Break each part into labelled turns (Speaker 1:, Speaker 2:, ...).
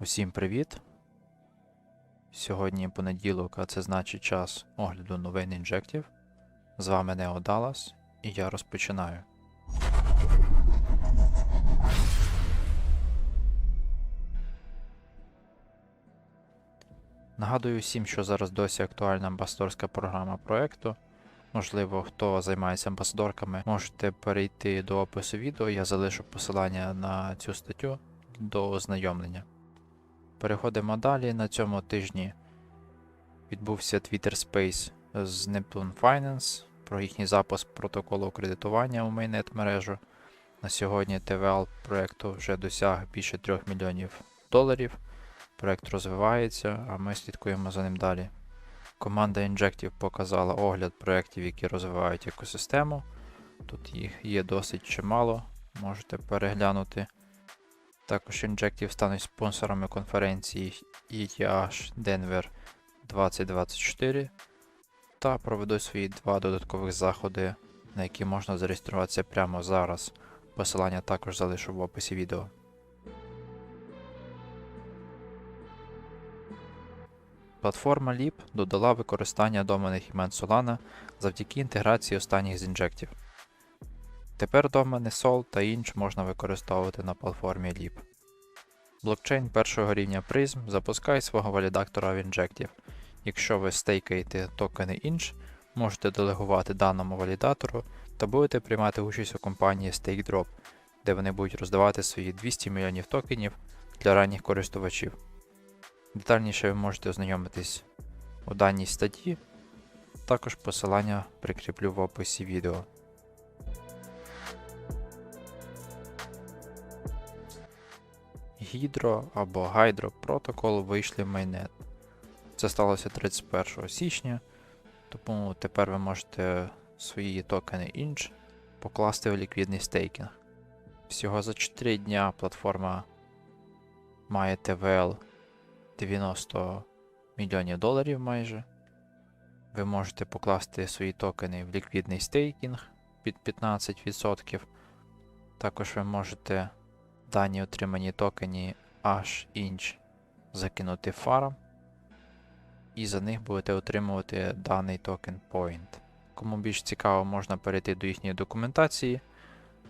Speaker 1: Усім привіт! Сьогодні понеділок, а це значить час огляду новин інжектів. З вами Нео Даллас, і я розпочинаю. Нагадую всім, що зараз досі актуальна амбасадорська програма проекту. Можливо, хто займається амбасадорками, можете перейти до опису відео, я залишу посилання на цю статтю до ознайомлення. Переходимо далі. На цьому тижні відбувся Twitter Space з Neptune Finance про їхній запуск протоколу кредитування у майнет мережу. На сьогодні ТВЛ проєкту вже досяг більше 3 мільйонів доларів. Проєкт розвивається, а ми слідкуємо за ним далі. Команда Injective показала огляд проєктів, які розвивають екосистему. Тут їх є досить чимало, можете переглянути. Також Injective стануть спонсорами конференції ETH Denver 2024 та проведуть свої два додаткових заходи, на які можна зареєструватися прямо зараз. Посилання також залишу в описі відео. Платформа Leap додала використання доменних імен Solana завдяки інтеграції останніх з інжектів. Тепер домени Sol та Inch можна використовувати на платформі Leap. Блокчейн першого рівня Prism запускає свого валідатора в інжектів. Якщо ви стейкаєте токени Inch, можете делегувати даному валідатору та будете приймати участь у компанії StakeDrop, де вони будуть роздавати свої 200 мільйонів токенів для ранніх користувачів. Детальніше ви можете ознайомитись у даній статті, також посилання прикріплю в описі відео. Гідро або Гайдро протокол вийшли в майнет. Це сталося 31 січня, тому тепер ви можете свої токени Inch покласти в ліквідний стейкінг. Всього за 4 дня платформа має ТВЛ 90 мільйонів доларів майже. Ви можете покласти свої токени в ліквідний стейкінг під 15%. Також ви можете дані отримані токені H-Inch закинути фарм. І за них будете отримувати даний токен Point. Кому більш цікаво, можна перейти до їхньої документації,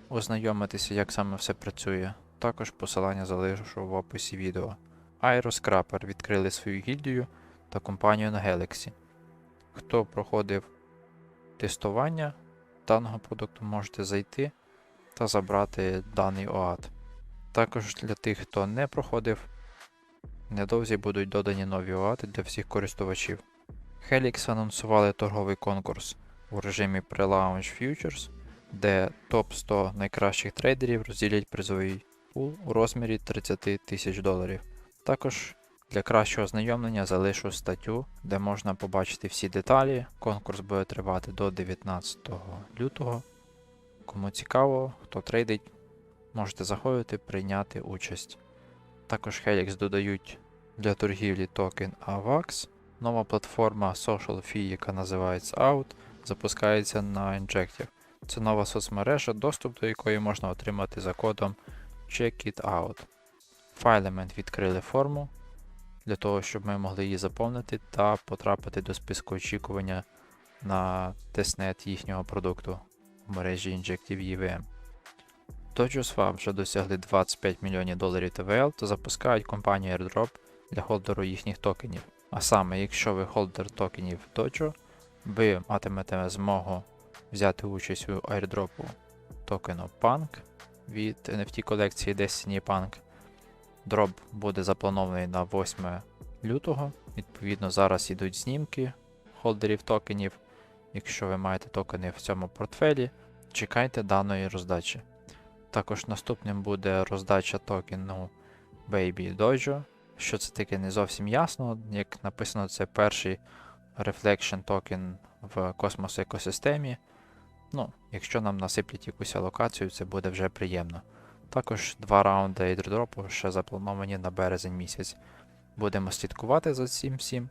Speaker 1: ознайомитися, як саме все працює. Також посилання залишу в описі відео. Aeroscrapper відкрили свою гільдію та компанію на Galaxy. Хто проходив тестування даного продукту, можете зайти та забрати даний OAT. Також для тих, хто не проходив, невдовзі будуть додані нові OAT для всіх користувачів. Helix анонсували торговий конкурс у режимі Pre-Launch Futures, де топ 100 найкращих трейдерів розділять призовий пул у розмірі 30 тисяч доларів. Також для кращого ознайомлення залишу статтю, де можна побачити всі деталі. Конкурс буде тривати до 19 лютого. Кому цікаво, хто трейдить, можете заходити, прийняти участь. Також Helix додають для торгівлі токен AVAX. Нова платформа Social Fee, яка називається Out, запускається на Injective. Це нова соцмережа, доступ до якої можна отримати за кодом Check It Out. Filement відкрили форму для того, щоб ми могли її заповнити та потрапити до списку очікування на тестнет їхнього продукту в мережі Injective EVM. Dojo вже досягли 25 мільйонів доларів ТВЛ та запускають компанію AirDrop для холдеру їхніх токенів. А саме, якщо ви холдер токенів Dojo, ви матимете змогу взяти участь у airdropу токену Punk від NFT колекції Destiny Punk. Дроп буде запланований на 8 лютого. Відповідно, зараз йдуть знімки холдерів токенів. Якщо ви маєте токени в цьому портфелі, чекайте даної роздачі. Також наступним буде роздача токену Baby Dojo. Що це таке не зовсім ясно. Як написано, це перший Reflection токен в космос екосистемі. Ну, якщо нам насиплять якусь алокацію, це буде вже приємно. Також два раунди airdropу ще заплановані на березень місяць. Будемо слідкувати за цим всім.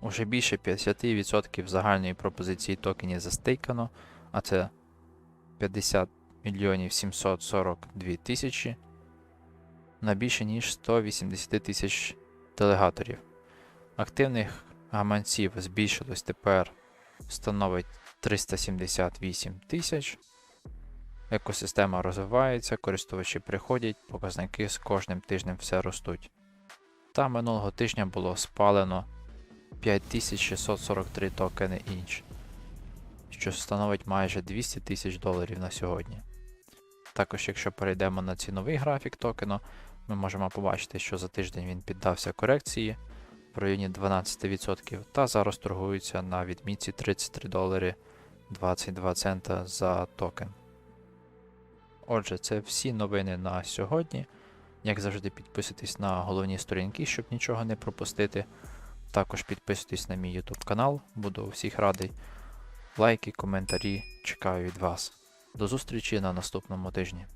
Speaker 1: Уже більше 50% загальної пропозиції токенів застейкано, а це 50 мільйонів 742 тисячі на більше ніж 180 тисяч делегаторів. Активних гаманців збільшилось тепер становить 378 тисяч. Екосистема розвивається, користувачі приходять, показники з кожним тижнем все ростуть. Та минулого тижня було спалено 5643 токени інч, що становить майже 200 тисяч доларів на сьогодні. Також, якщо перейдемо на ціновий графік токену, ми можемо побачити, що за тиждень він піддався корекції в районі 12% та зараз торгується на відмітці 33 долари 22 цента за токен. Отже, це всі новини на сьогодні. Як завжди, підписуйтесь на головні сторінки, щоб нічого не пропустити. Також підписуйтесь на мій YouTube канал, буду всіх радий. Лайки, коментарі чекаю від вас. До зустрічі на наступному тижні.